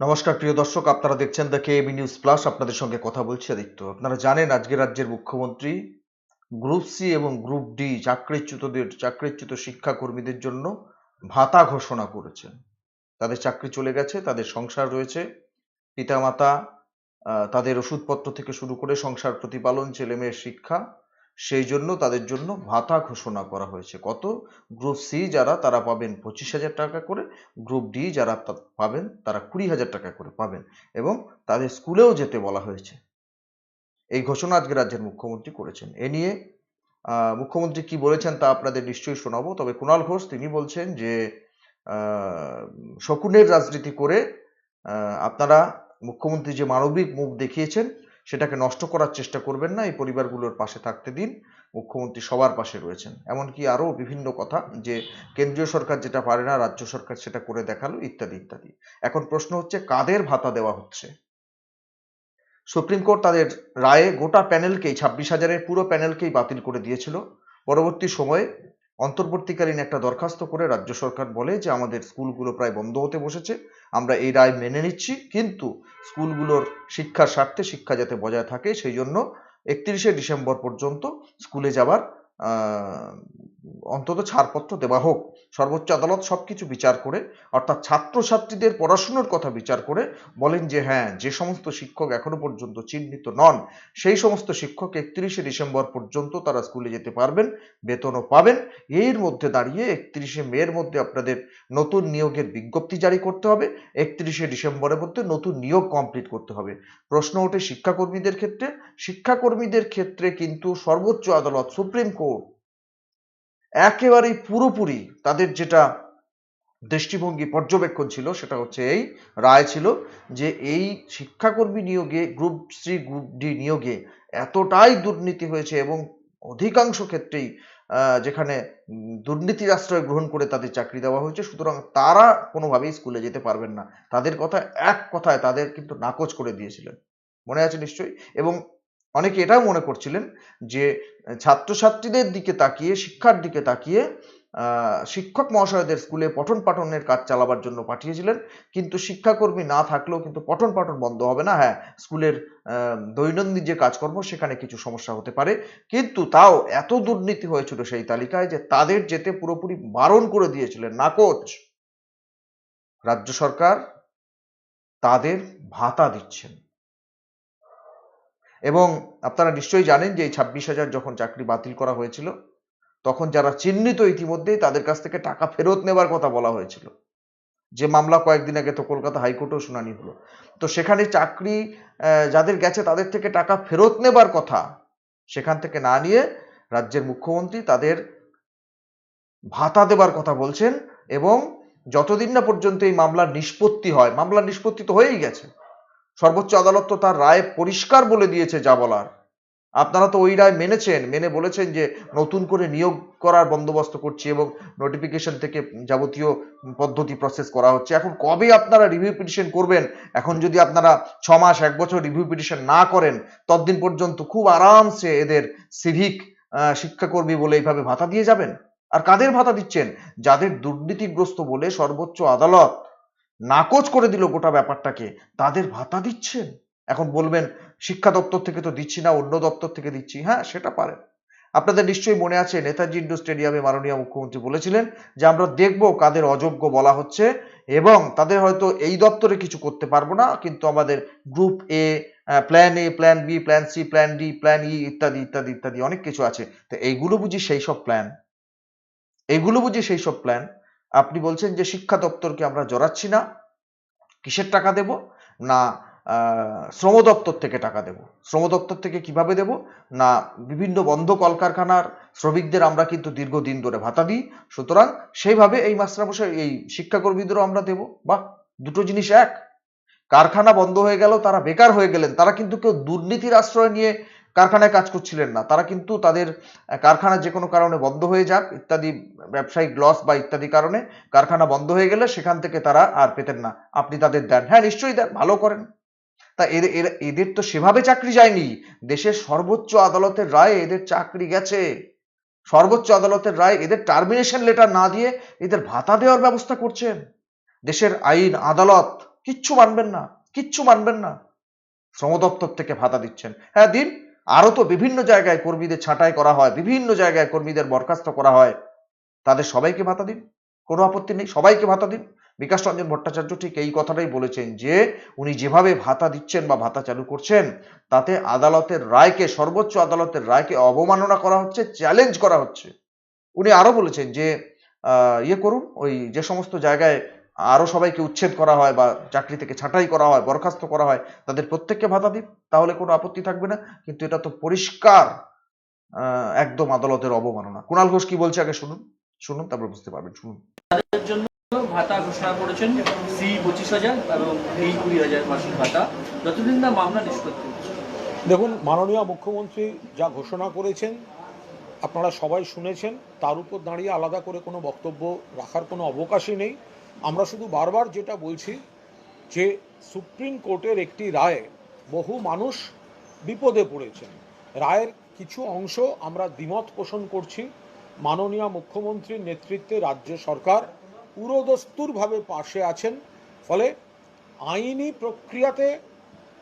নমস্কার, প্রিয় দর্শক, আপনারা দেখছেন দ্য কেবি নিউজ প্লাস আপনাদের সঙ্গে কথা বলছি আদিত্য। আপনারা জানেন, আজকে রাজ্যের মুখ্যমন্ত্রী গ্রুপ সি এবং গ্রুপ ডি চাকরিচ্যুতদের, চাকরিচ্যুত শিক্ষাকর্মীদের জন্য ভাতা ঘোষণা করেছেন। তাদের চাকরি চলে গেছে, তাদের সংসার রয়েছে। পিতামাতা তাদের ওষুধপত্র থেকে শুরু করে সংসার প্রতিপালন ছেলে মেয়ের শিক্ষা সেই জন্য তাদের জন্য ভাতা ঘোষণা করা হয়েছে। কত? গ্রুপ সি যারা, তারা পাবেন পঁচিশ হাজার টাকা করে গ্রুপ ডি যারা পাবেন, তারা কুড়ি হাজার টাকা করে পাবেন এবং তাদের স্কুলেও যেতে বলা হয়েছে। এই ঘোষণা আজকে রাজ্যের মুখ্যমন্ত্রী করেছেন। এ নিয়ে মুখ্যমন্ত্রী কি বলেছেন তা আপনাদের নিশ্চয়ই শোনাবো, তবে কুণাল ঘোষ তিনি বলছেন যে শকুনের রাজনীতি করে আপনারা মুখ্যমন্ত্রী যে মানবিক মুখ দেখিয়েছেন সেটাকে নষ্ট করার চেষ্টা করবেন না, এই পরিবারগুলোর পাশে থাকতে দিন, মুখ্যমন্ত্রী সবার পাশে রয়েছেন। এমনকি আরও বিভিন্ন কথা যে কেন্দ্রীয় সরকার যেটা পারে না, রাজ্য সরকার সেটা করে দেখাল, ইত্যাদি ইত্যাদি। এখন প্রশ্ন হচ্ছে, কাদের ভাতা দেওয়া হচ্ছে? সুপ্রিম কোর্ট তাদের রায়ে গোটা প্যানেলকেই, ছাব্বিশ হাজারের পুরো প্যানেলকেই বাতিল করে দিয়েছিল। পরবর্তী সময়ে অন্তর্বর্তীকালীন একটা দরখাস্ত করে রাজ্য সরকার বলে যে আমাদের স্কুলগুলো প্রায় বন্ধ হতে বসেছে। আমরা এই রায় মেনে নিচ্ছি, কিন্তু স্কুলগুলোর শিক্ষার স্বার্থে শিক্ষা যাতে বজায় থাকে, সেই জন্য একত্রিশে ডিসেম্বর পর্যন্ত স্কুলে যাবার অন্তত ছাড়পত্র দেওয়া হোক। সর্বোচ্চ আদালত সবকিছু বিচার করে, অর্থাৎ ছাত্রছাত্রীদের পড়াশুনোর কথা বিচার করে বলেন যে হ্যাঁ যে সমস্ত শিক্ষক এখনও পর্যন্ত চিহ্নিত নন, সেই সমস্ত শিক্ষক একত্রিশে ডিসেম্বর পর্যন্ত তারা স্কুলে যেতে পারবেন, বেতনও পাবেন। এর মধ্যে দাঁড়িয়ে একত্রিশে মের মধ্যে আপনাদের নতুন নিয়োগের বিজ্ঞপ্তি জারি করতে হবে, একত্রিশে ডিসেম্বরের মধ্যে নতুন নিয়োগ কমপ্লিট করতে হবে। প্রশ্ন ওঠে শিক্ষাকর্মীদের ক্ষেত্রে। শিক্ষাকর্মীদের ক্ষেত্রে কিন্তু সর্বোচ্চ আদালত সুপ্রিম কোর্ট একেবারেই পুরোপুরি তাদের যেটা দৃষ্টিভঙ্গি পর্যবেক্ষণ ছিল সেটা হচ্ছে এই রায় ছিল যে এই শিক্ষাকর্মী নিয়োগে, গ্রুপ সি, গ্রুপ ডি নিয়োগে এতটাই দুর্নীতি হয়েছে এবং অধিকাংশ ক্ষেত্রেই যেখানে দুর্নীতির আশ্রয় গ্রহণ করে তাদের চাকরি দেওয়া হয়েছে, সুতরাং তারা কোনোভাবেই স্কুলে যেতে পারবেন না। তাদের কথা এক কথায় তাদের কিন্তু নাকচ করে দিয়েছিলেন। মনে আছে নিশ্চয়ই? এবং অনেকে এটাও মনে করছিলেন যে, ছাত্রছাত্রীদের দিকে তাকিয়ে, শিক্ষার দিকে তাকিয়ে শিক্ষক মহাশয়দের স্কুলে পঠন পাঠনের কাজ চালাবার জন্য পাঠিয়েছিলেন। কিন্তু শিক্ষাকর্মী না থাকলেও কিন্তু পঠন পাঠন বন্ধ হবে না। হ্যাঁ স্কুলের দৈনন্দিন যে কাজকর্ম, সেখানে কিছু সমস্যা হতে পারে। কিন্তু তাও এত দুর্নীতি হয়েছিল সেই তালিকায় যে, তাদের যেতে পুরোপুরি বারণ করে দিয়েছিলেন। নাকচ! রাজ্য সরকার তাদের ভাতা দিচ্ছেন। এবং আপনারা নিশ্চয়ই জানেন যে এই ছাব্বিশ হাজার যখন চাকরি বাতিল করা হয়েছিল, তখন যারা চিহ্নিত ইতিমধ্যেই তাদের কাছ থেকে টাকা ফেরত নেবার কথা বলা হয়েছিল। যে মামলা কয়েকদিন আগে তো কলকাতা হাইকোর্টেও শুনানি হলো। তো সেখানে চাকরি যাদের গেছে তাদের থেকে টাকা ফেরত নেবার কথা সেখান থেকে না নিয়ে রাজ্যের মুখ্যমন্ত্রী তাদের ভাতা দেবার কথা বলছেন এবং যতদিন না পর্যন্ত এই মামলার নিষ্পত্তি হয়, মামলার নিষ্পত্তি তো হয়েই গেছে। সর্বোচ্চ আদালত তো তার রায় পরিষ্কার বলে দিয়েছে যা বলার। আপনারা তো ওই রায় মেনেছেন, মেনে বলেছেন যে নতুন করে নিয়োগ করার বন্দোবস্ত করছি এবং নোটিফিকেশন থেকে যাবতীয় পদ্ধতি প্রসেস করা হচ্ছে। এখন কবে আপনারা রিভিউ পিটিশন করবেন? এখন যদি আপনারা ছ মাস, এক বছর রিভিউ পিটিশন না করেন, ততদিন পর্যন্ত খুব আরামসে এদের সিভিক শিক্ষাকর্মী বলে এইভাবে ভাতা দিয়ে যাবেন? আর কাদের ভাতা দিচ্ছেন? যাদের দুর্নীতিগ্রস্ত বলে সর্বোচ্চ আদালত নাকচ করে দিল গোটা ব্যাপারটাকে। তাদের ভাতা দিচ্ছেন? এখন বলবেন, শিক্ষা দপ্তর থেকে তো দিচ্ছি না, অন্য দপ্তর থেকে দিচ্ছি। হ্যাঁ সেটা পারেন। আপনাদের নিশ্চয়ই মনে আছে, নেতাজি ইন্ডোর স্টেডিয়ামে মাননীয় মুখ্যমন্ত্রী বলেছিলেন যে, আমরা দেখব কাদের অযোগ্য বলা হচ্ছে এবং তাদের হয়তো এই দপ্তরে কিছু করতে পারব না, কিন্তু আমাদের group A plan A plan B plan C plan D plan E ইত্যাদি ইত্যাদি ইত্যাদি অনেক কিছু আছে। তো এইগুলো বুঝি সেই সব প্ল্যান এইগুলো বুঝি সেই সব প্ল্যান আপনি বলছেন যে শিক্ষা দপ্তরকে আমরা জড়াচ্ছি না, কিসের টাকা দেব? না শ্রম দপ্তর থেকে টাকা দেব। শ্রম দপ্তর থেকে কীভাবে দেব? না, বিভিন্ন বন্ধ কলকারখানার শ্রমিকদের আমরা কিন্তু দীর্ঘদিন ধরে ভাতা দিই। সুতরাং সেইভাবে এই মাস্টারমশাই, এই শিক্ষাকর্মীদেরও আমরা দেব। বাহ, দুটো জিনিস এক। কারখানা বন্ধ হয়ে গেল, তারা বেকার হয়ে গেলেন। তারা কিন্তু কেউ দুর্নীতির আশ্রয় নিয়ে কারখানায় কাজ করছিলেন না। তারা কিন্তু তাদের কারখানা যে কোনো কারণে বন্ধ হয়ে যাক, ইত্যাদি ব্যবসায়িক লস বা ইত্যাদি কারণে কারখানা বন্ধ হয়ে গেলে সেখান থেকে তারা আর পেতেন না। আপনি তাদের দেন। হ্যাঁ নিশ্চয়ই দেন, ভালো করেন। তা এদের এদের তো সেভাবে চাকরি যায়নি। দেশের সর্বোচ্চ আদালতের রায়ে এদের চাকরি গেছে। সর্বোচ্চ আদালতের রায় এদের টার্মিনেশন লেটার না দিয়ে এদের ভাতা দেওয়ার ব্যবস্থা করছেন। দেশের আইন, আদালত কিচ্ছু মানবেন না, কিচ্ছু মানবেন না। শ্রম দপ্তর থেকে ভাতা দিচ্ছেন। হ্যাঁ দিন আরও তো বিভিন্ন জায়গায় কর্মীদের ছাঁটাই করা হয়, বিভিন্ন জায়গায় কর্মীদের বরখাস্ত করা হয়। তাদের সবাইকে ভাতা দিন, কোনো আপত্তি নেই, সবাইকে ভাতা দিন। বিকাশ রঞ্জন ভট্টাচার্য ঠিক এই কথাটাই বলেছেন যে, উনি যেভাবে ভাতা দিচ্ছেন বা ভাতা চালু করছেন, তাতে আদালতের রায়কে, সর্বোচ্চ আদালতের রায়কে অবমাননা করা হচ্ছে, চ্যালেঞ্জ করা হচ্ছে। উনি আরও বলেছেন যে ইয়ে করুন, ওই যে সমস্ত জায়গায় আরও সবাইকে উচ্ছেদ করা হয় বা চাকরি থেকে ছাঁটাই করা হয় বরখাস্ত করা হয় তাদের প্রত্যেককে ভাতা দিন তাহলে কোনো আপত্তি থাকবে না। কিন্তু এটা তো পরিষ্কার আহ, একদম আদালতের অবমাননা। কুণাল ঘোষ কি বলছে আগে শুনুন শুনুন তারপর বুঝতে পারবেন শুনুন। তাদের জন্য ভাতা ঘোষণা করেছেন সি পঁচিশ হাজার এবং এই কুড়ি হাজার মাসিক ভাতা। যতদিন না মামলা নিষ্পত্তি দেখুন মাননীয় মুখ্যমন্ত্রী যা ঘোষণা করেছেন আপনারা সবাই শুনেছেন তার উপর দাঁড়িয়ে আলাদা করে কোনো বক্তব্য রাখার কোনো অবকাশই নেই। আমরা শুধু বারবার যেটা বলছি যে সুপ্রিম কোর্টের একটি রায়ে বহু মানুষ বিপদে পড়েছেন। রায়ের কিছু অংশ আমরা দ্বিমত পোষণ করছি। মাননীয় মুখ্যমন্ত্রীর নেতৃত্বে রাজ্য সরকার পুরোদস্তুরভাবে পাশে আছেন। ফলে আইনি প্রক্রিয়াতে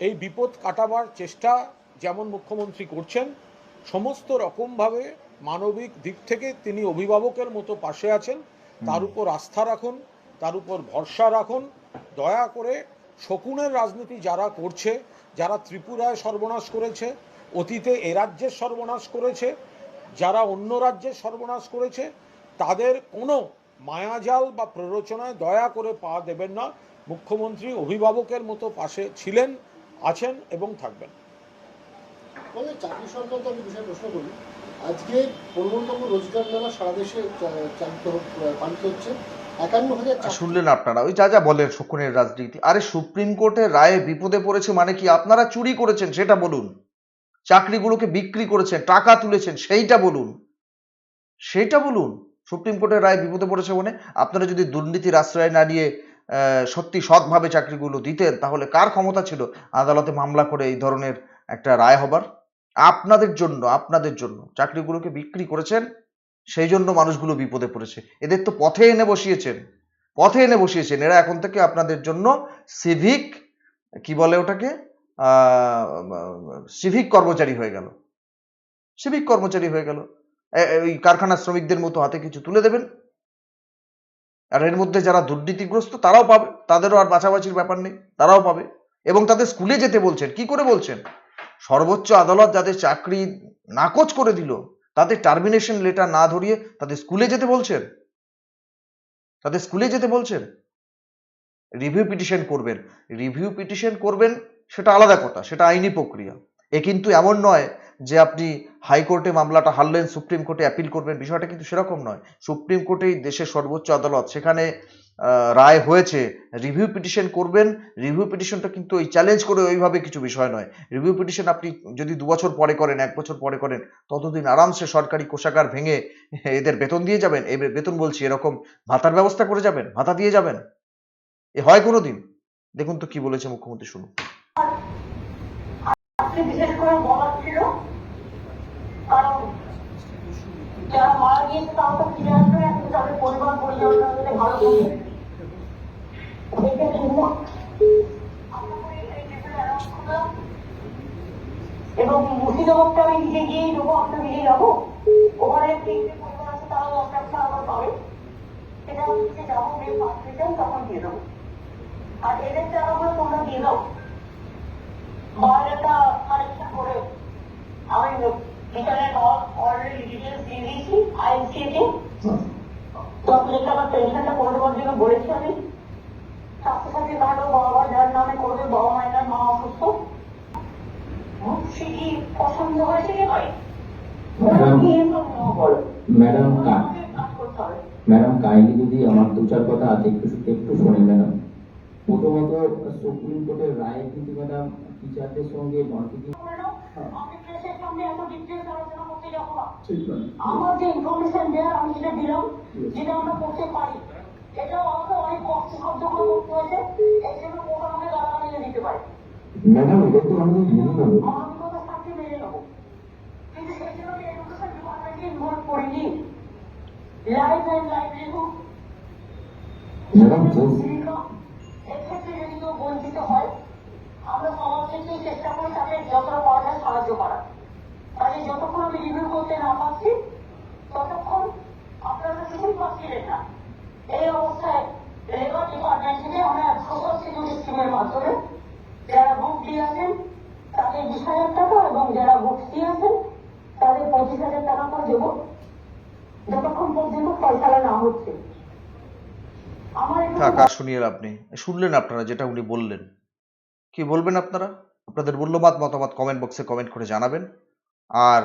এই বিপদ কাটাবার চেষ্টা যেমন মুখ্যমন্ত্রী করছেন সমস্ত রকমভাবে মানবিক দিক থেকে তিনি অভিভাবকের মতো পাশে আছেন। তার উপর আস্থা রাখুন। তার উপর ভরসা রাখুন, দয়া করে শকুনের রাজনীতি যারা করছে, যারা ত্রিপুরায় সর্বনাশ করেছে, অতীতে এ রাজ্যের সর্বনাশ করেছে, যারা অন্য রাজ্যের সর্বনাশ করেছে, তাদের কোনো মায়াজাল বা প্ররোচনায় দয়া করে পা দেবেন না। মুখ্যমন্ত্রী অভিভাবকের মতো পাশে ছিলেন, আছেন এবং থাকবেন। চাকরি সংক্রান্ত আমি বিষয়ে প্রশ্ন করি। আজকে পনেরোতম রোজগার মেলা সারা দেশে পালিত হচ্ছে। শুনলেন আপনারা, ওই যা যা বলেন শকুনের রাজনীতি। আরে সুপ্রিম কোর্টের রায়ে বিপদে পড়েছে মানে কি? আপনারা চুরি করেছেন, সেটা বলুন। চাকরিগুলোকে বিক্রি করেছেন, টাকা তুলেছেন, সেইটা বলুন। সেইটা বলুন, সুপ্রিম কোর্টের রায় বিপদে পড়েছে মানে আপনারা যদি দুর্নীতির আশ্রয় না নিয়ে সত্যি সৎভাবে চাকরিগুলো দিতেন, তাহলে কার ক্ষমতা ছিল আদালতে মামলা করে এই ধরনের একটা রায় হবার? আপনাদের জন্য আপনাদের জন্য চাকরিগুলোকে বিক্রি করেছেন সেই জন্য মানুষগুলো বিপদে পড়েছে। এদের তো পথে এনে বসিয়েছেন। পথে এনে বসিয়েছেন। এরা এখন থেকে আপনাদের জন্য সিভিক কি বলে ওটাকে? সিভিক কর্মচারী হয়ে গেল। সিভিক কর্মচারী হয়ে গেল। ওই কারখানার শ্রমিকদের মতো হাতে কিছু তুলে দেবেন। আর এর মধ্যে যারা দুর্নীতিগ্রস্ত, তারাও পাবে। তাদেরও আর বাছাবাছির ব্যাপার নেই। তারাও পাবে। এবং তাদের স্কুলে যেতে বলছেন। কি করে বলছেন? সর্বোচ্চ আদালত যাদের চাকরি নাকচ করে দিল তাদের টার্মিনেশন লেটার না ধরিয়ে তাদের স্কুলে যেতে বলছেন? তাদের স্কুলে যেতে বলছেন? রিভিউ পিটিশন করবেন। রিভিউ পিটিশন করবেন, সেটা আলাদা কথা, সেটা আইনি প্রক্রিয়া। এ কিন্তু এমন নয় যে আপনি হাইকোর্টে মামলাটা হারলেন সুপ্রিম কোর্টে অ্যাপিল করবেন, বিষয়টা কিন্তু সেরকম নয়। সুপ্রিম কোর্টেই দেশের সর্বোচ্চ আদালত, সেখানে রায় হয়েছে রিভিউ পিটিশন করবেন রিভিউ পিটিশনটা কিন্তু ওই চ্যালেঞ্জ করে ওইভাবে কিছু বিষয় নয়। রিভিউ পিটিশন আপনি যদি দু বছর পরে করেন, এক বছর পরে করেন, ততদিন আরামসে সরকারি কোষাগার ভেঙে এদের বেতন দিয়ে যাবেন, এ বেতন বলছি এরকম ভাতার ব্যবস্থা করে যাবেন, ভাতা দিয়ে যাবেন। এ হয় কোনো দিন দেখুন তো কি বলেছে মুখ্যমন্ত্রী, শুনুন। বিশেষ বলার ছিল যারা মারা গিয়েছে তাও তো ফিরে আসবে না কিন্তু তাদের পরিবার পরিজন ভালো করবে এবং মুর্শিদাবাদটা আমি নিজে গিয়েই দেবো আমরা নিজে যাব। ওখানে তিনটে পরিবার আছে তারাও একটা আবার পাবে। সেটা হচ্ছে যাব মেয়ে পাঁচ তখন দিয়ে দেবো। আর এদের টাকাগুলো তোমরা দিয়ে দাও। মডেলটা কালেকশন করে আমি বিচারের অলরেডি ডিটেলস দিয়ে দিয়েছি আইএনসিতে চকলেট আমার পেনশনটা করে দেওয়ার জন্য বলেছি আমি। স্বাস্থ্যসাথী কার্ডও বাবা যার নামে করবে বাবা মায়ের মা অসুস্থ। সে কি পছন্দ হয়েছে কি নয়? ম্যাডাম তো ম্যাডাম কাইন্ডলি যদি আমার দু চার কথা আছে একটু একটু শুনে ম্যাডাম। প্রথমত সুপ্রিম কোর্টের রায় কিন্তু ম্যাডাম টিচারদের সঙ্গে মার্কেটিং করে নাও আমি প্রেসের সামনে এত ডিটেলস আলোচনা করতে যাব না আমার যে ইনফরমেশন দেওয়ার আমি যেটা দিলাম যেটা আমরা করতে পারি এটাও আমাকে অনেক কষ্ট শব্দগুলো করতে হয়েছে এই জন্য কোর্ট আমাকে গালাগালি দিতে পারে। ম্যাডাম এটা তো সাথে মেনে নেব। কিন্তু সেই জন্য আমি এডুকেশন ডিপার্টমেন্টকে ইনভলভ করিনি। লাইফ অ্যান্ড লাইভলিহুড ম্যাডাম এক্ষেত্রে যদি কেউ চেষ্টা করি তাকে যতটা সাহায্য করা। কাজে যতক্ষণ আমি রিভিউ করতে না পারছি, ততক্ষণ আপনারা কিছুই পাচ্ছিলেন না। এই অবস্থায় লেবার ডিপার্টমেন্ট থেকে আমরা সোশ্যাল সিকিউরিটি স্কিমের মাধ্যমে যারা ডি আছেন, তাদের বিশ টাকা এবং যারা সি আছেন, তাদের পঁচিশ হাজার টাকা করে দেবো। যতক্ষণ পর্যন্ত ফয়সালা না হচ্ছে। থাক আর শুনিয়ে নেই। শুনলেন আপনারা যেটা উনি বললেন। কি বলবেন আপনারা? আপনাদের মূল্যবাদ মতামত কমেন্ট বক্সে কমেন্ট করে জানাবেন। আর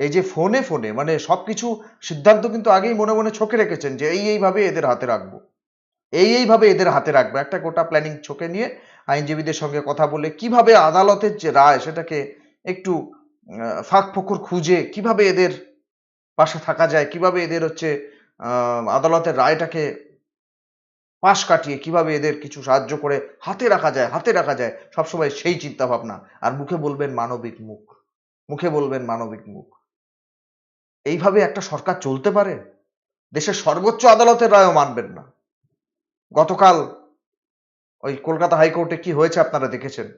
এই যে ফোনে ফোনে মানে সবকিছু সিদ্ধান্ত কিন্তু আগেই মনে মনে ছকে রেখেছেন যে এই এইভাবে এদের হাতে রাখব। এই এইভাবে এদের হাতে রাখব। একটা গোটা প্ল্যানিং ছকে নিয়ে আইনজীবীদের সঙ্গে কথা বলে কীভাবে আদালতের যে রায় সেটাকে একটু ফাঁক ফোকর খুঁজে কীভাবে এদের পাশে থাকা যায়, কীভাবে এদের হচ্ছে আদালতের রায়টাকে পাশ কাটিয়ে কীভাবে এদের কিছু সাহায্য করে হাতে রাখা যায়, হাতে রাখা যায়, সবসময় সেই চিন্তা ভাবনা আর মুখে বলবেন মানবিক মুখ। মুখে বলবেন মানবিক মুখ। এইভাবে একটা সরকার চলতে পারে? দেশের সর্বোচ্চ আদালতের রায়ও মানবেন না। গতকাল ওই কলকাতা হাইকোর্টে কি হয়েছে আপনারা দেখেছেন?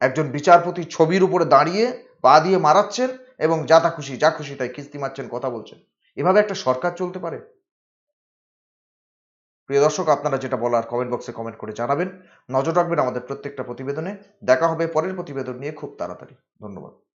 একজন বিচারপতি ছবির উপরে দাঁড়িয়ে পা দিয়ে মারাচ্ছেন এবং যা তা খুশি, যা খুশি তাই কিস্তি মারছেন, কথা বলছেন। এভাবে একটা সরকার চলতে পারে? প্রিয় দর্শক, আপনারা যেটা বলার কমেন্ট বক্সে কমেন্ট করে জানাবেন। নজর রাখবেন আমাদের প্রত্যেকটা প্রতিবেদনে। দেখা হবে পরের প্রতিবেদন নিয়ে খুব তাড়াতাড়ি। ধন্যবাদ।